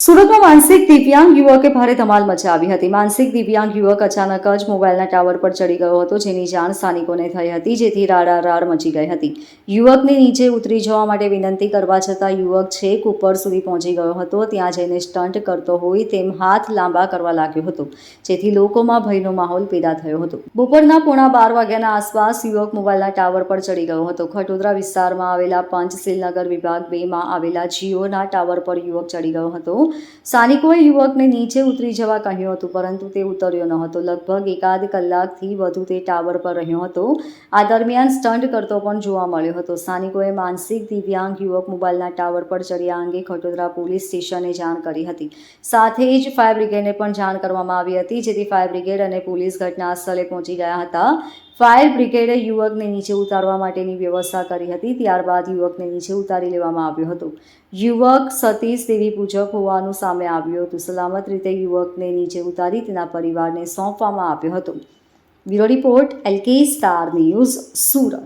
સુરતમાં માનસિક દિવ્યાંગ યુવકે ભારે ધમાલ મચાવી હતી. માનસિક દિવ્યાંગ યુવક અચાનક જ મોબાઈલના ટાવર પર ચડી ગયો હતો, જેની જાણ સ્થાનિકોને થઈ હતી, જેથી રાડારાડ મચી ગઈ હતી. યુવકને નીચે ઉતરી જવા માટે વિનંતી કરવા છતાં યુવક છેક ઉપર સુધી પહોંચી ગયો હતો. ત્યાં જઈને સ્ટન્ટ કરતો હોય તેમ હાથ લાંબા કરવા લાગ્યો હતો, જેથી લોકોમાં ભયનો માહોલ પેદા થયો હતો. બપોરના પોણા બાર વાગ્યાના આસપાસ યુવક મોબાઈલના ટાવર પર ચડી ગયો હતો. ખટોદરા વિસ્તારમાં આવેલા પંચશીલનગર વિભાગ બેમાં આવેલા જીઓના ટાવર પર યુવક ચડી ગયો હતો. સ્થાનિકોએ યુવકને નીચે ઉતરી જવા કહ્યું હતું, પરંતુ તે ઉતર્યો ન હતો. લગભગ એકાદ કલાકથી વધુ તે ટાવર પર રહ્યો હતો. આ દરમિયાન સ્ટન્ટ કરતો પણ જોવા મળ્યો હતો. સ્થાનિકોએ માનસિક દિવ્યાંગ યુવક મોબાઈલના ટાવર પર ચડ્યા અંગે ખટોદરા પોલીસ સ્ટેશને જાણ કરી હતી. સાથે જ ફાયર બ્રિગેડને પણ જાણ કરવામાં આવી હતી, જેથી ફાયર બ્રિગેડ અને પોલીસ ઘટના સ્થળે પહોંચી ગયા હતા. ફાયર બ્રિગેડે યુવકને નીચે ઉતારવા માટેની વ્યવસ્થા કરી હતી. ત્યારબાદ યુવકને નીચે ઉતારી લેવામાં આવ્યો હતો. યુવક સતીશ દેવી પૂજક હોવાનું સામે આવ્યું હતું. સલામત રીતે યુવકને નીચે ઉતારી તેના પરિવારને સોંપવામાં આવ્યો હતો. Bureau report, LK Star News, Surat.